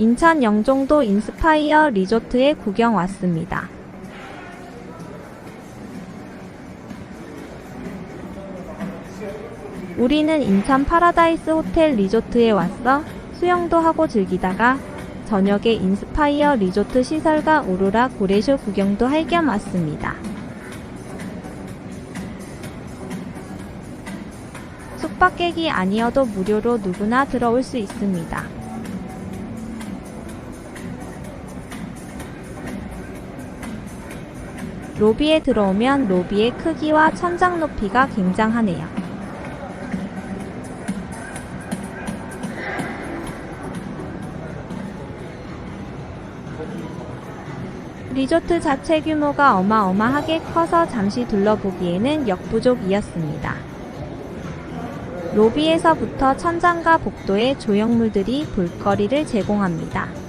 인천 영종도 인스파이어 리조트에 구경 왔습니다. 우리는 인천 파라다이스 호텔 리조트에 왔어 수영도 하고 즐기다가 저녁에 인스파이어 리조트 시설과 오로라 고래쇼 구경도 할 겸 왔습니다. 숙박객이 아니어도 무료로 누구나 들어올 수 있습니다. 로비에 들어오면 로비의 크기와 천장 높이가 굉장하네요. 리조트 자체 규모가 어마어마하게 커서 잠시 둘러보기에는 역부족이었습니다. 로비에서부터 천장과 복도에 조형물들이 볼거리를 제공합니다.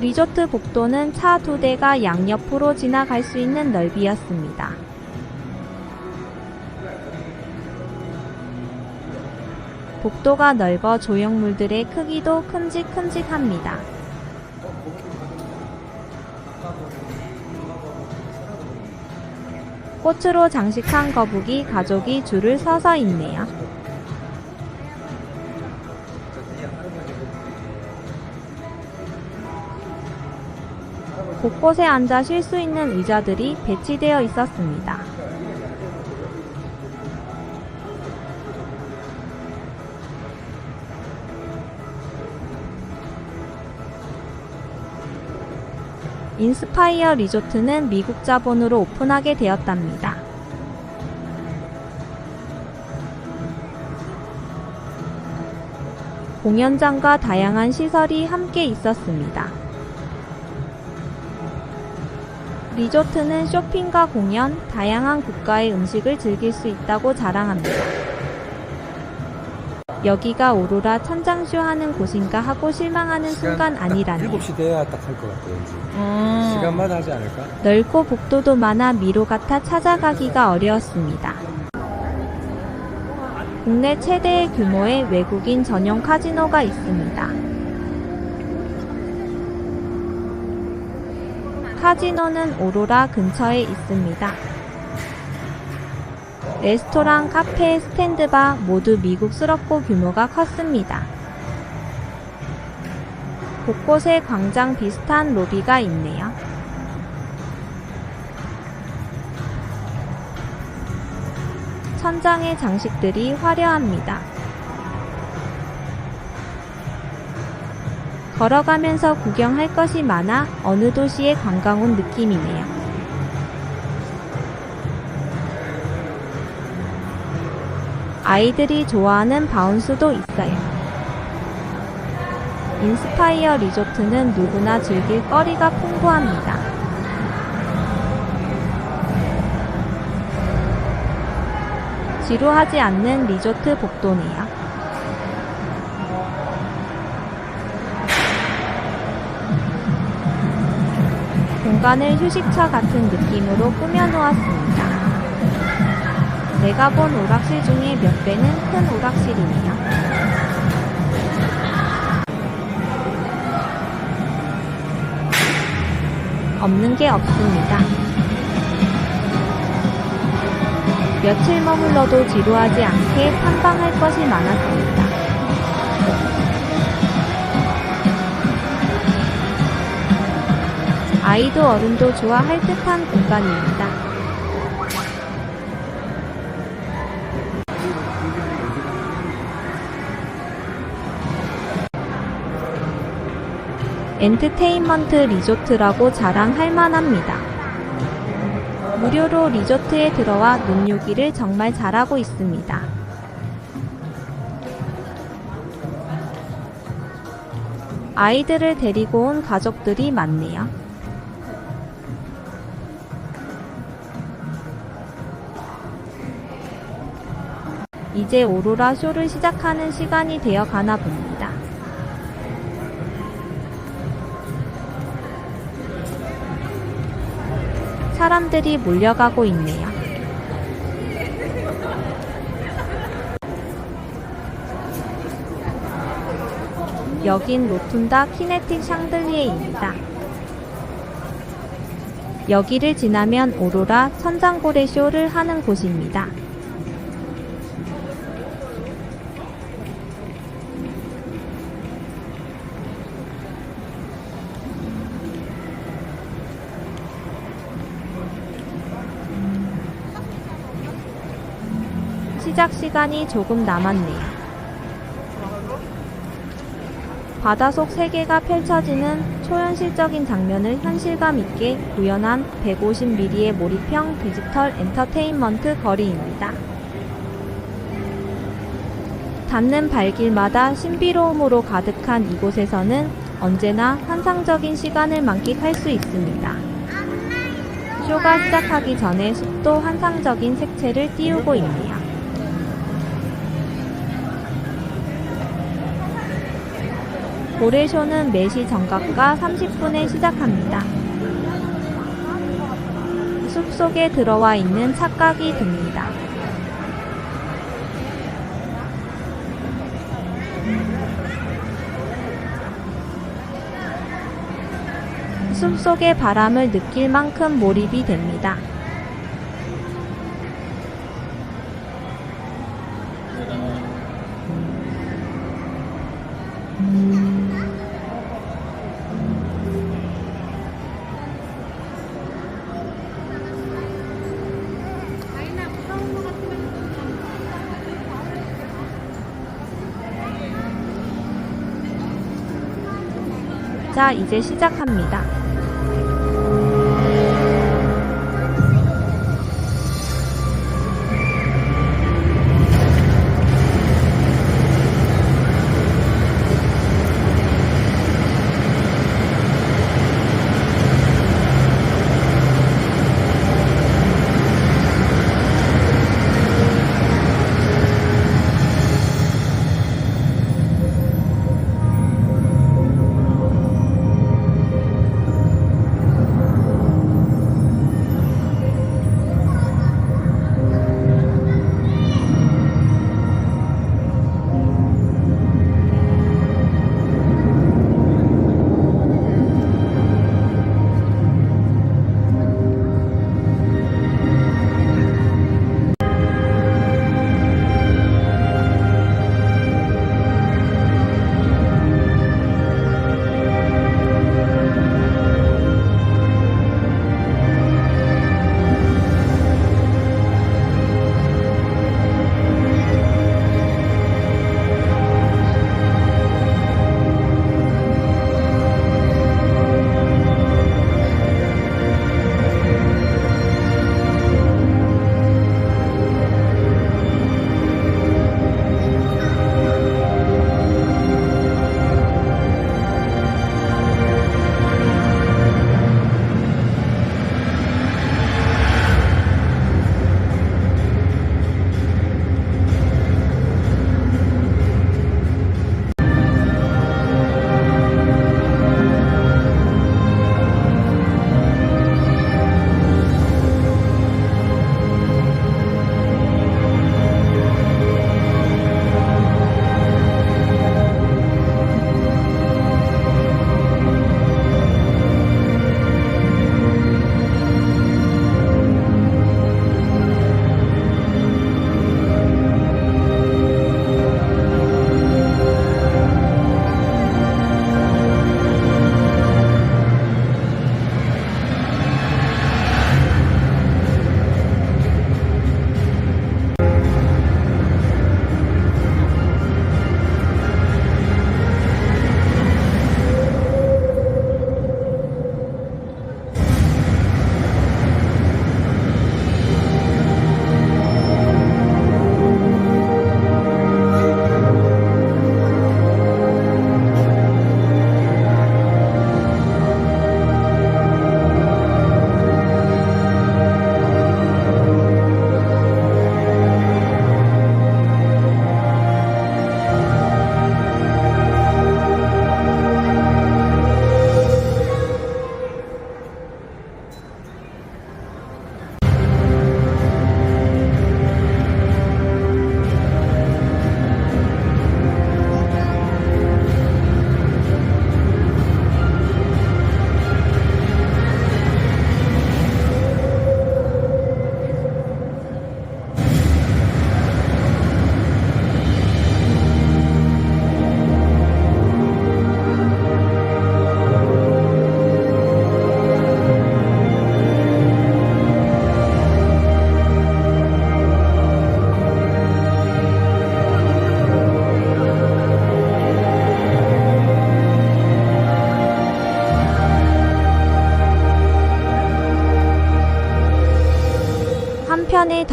리조트 복도는 차 두 대가 양옆으로 지나갈 수 있는 넓이였습니다. 복도가 넓어 조형물들의 크기도 큼직큼직합니다. 꽃으로 장식한 거북이 가족이 줄을 서서 있네요. 곳곳에 앉아 쉴 수 있는 의자들이 배치되어 있었습니다. 인스파이어 리조트는 미국 자본으로 오픈하게 되었답니다. 공연장과 다양한 시설이 함께 있었습니다. 리조트는 쇼핑과 공연, 다양한 국가의 음식을 즐길 수 있다고 자랑합니다. 여기가 오로라 천장쇼 하는 곳인가 하고 실망하는 순간 아니라네요. 7시 돼야 딱 할 것 같아, 왠지. 음. 시간마다 하지 않을까? 넓고 복도도 많아 미로 같아 찾아가기가 어려웠습니다. 국내 최대의 규모의 외국인 전용 카지노가 있습니다. 카지노는 오로라 근처에 있습니다. 레스토랑, 카페, 스탠드바 모두 미국스럽고 규모가 컸습니다. 곳곳에 광장 비슷한 로비가 있네요. 천장의 장식들이 화려합니다. 걸어가면서 구경할 것이 많아 어느 도시에 관광 온 느낌이네요. 아이들이 좋아하는 바운스도 있어요. 인스파이어 리조트는 누구나 즐길 거리가 풍부합니다. 지루하지 않는 리조트 복도네요. 공간을 휴식처 같은 느낌으로 꾸며놓았습니다. 내가 본 오락실 중에 몇 배는 큰 오락실이네요. 없는 게 없습니다. 며칠 머물러도 지루하지 않게 탐방할 것이 많았습니다. 아이도 어른도 좋아할 듯한 공간입니다. 엔터테인먼트 리조트라고 자랑할 만합니다. 무료로 리조트에 들어와 눈요기를 정말 잘하고 있습니다. 아이들을 데리고 온 가족들이 많네요. 이제 오로라 쇼를 시작하는 시간이 되어 가나 봅니다. 사람들이 몰려가고 있네요. 여긴 로툰다 키네틱 샹들리에입니다. 여기를 지나면 오로라 천장고래 쇼를 하는 곳입니다. 시작 시간이 조금 남았네요. 바다 속 세계가 펼쳐지는 초현실적인 장면을 현실감 있게 구현한 150mm의 몰입형 디지털 엔터테인먼트 거리입니다. 닿는 발길마다 신비로움으로 가득한 이곳에서는 언제나 환상적인 시간을 만끽할 수 있습니다. 쇼가 시작하기 전에 숲도 환상적인 색채를 띄우고 있네요. 고래쇼는 4시 정각과 30분에 시작합니다. 숲속에 들어와 있는 착각이 듭니다. 숲속의 바람을 느낄 만큼 몰입이 됩니다. 자, 이제 시작합니다.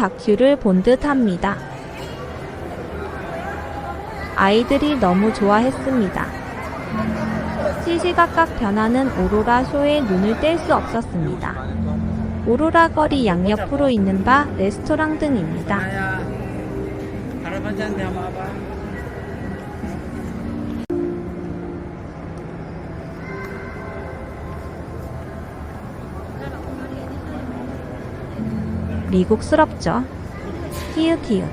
다큐를 본 듯합니다. 아이들이 너무 좋아했습니다. 시시각각 변하는 오로라 쇼에 눈을 뗄 수 없었습니다. 오로라 거리 양옆으로 있는 바, 레스토랑 등입니다. 미국스럽죠. 히읗히읗.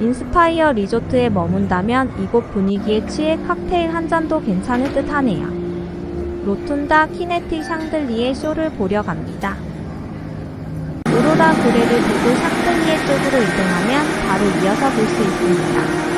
인스파이어 리조트에 머문다면 이곳 분위기에 취해 칵테일 한 잔도 괜찮을 듯 하네요. 로툰다 키네틱 샹들리에 쇼를 보려 갑니다. 오로라 고래를 두고 샹들리에 쪽으로 이동하면 바로 이어서 볼 수 있습니다.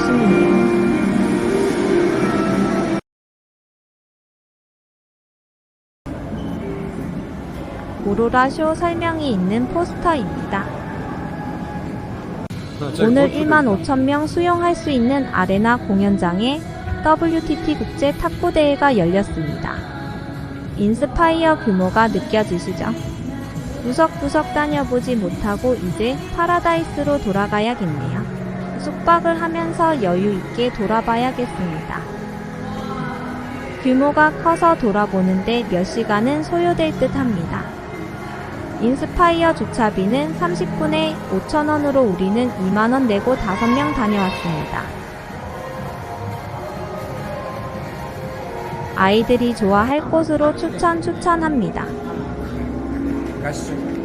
아쉽네요. 오로라 쇼 설명이 있는 포스터입니다. 아, 오늘 골프도 1만 5천 명 수용할 수 있는 아레나 공연장에 WTT 국제 탁구 대회가 열렸습니다. 인스파이어 규모가 느껴지시죠? 구석구석 다녀보지 못하고 이제 파라다이스로 돌아가야겠네요. 숙박을 하면서 여유 있게 돌아봐야겠습니다. 규모가 커서 돌아보는데 몇 시간은 소요될 듯 합니다. 인스파이어 주차비는 30분에 5,000원으로 우리는 2만원 내고 5명 다녀왔습니다. 아이들이 좋아할 곳으로 추천 추천합니다. 가시죠.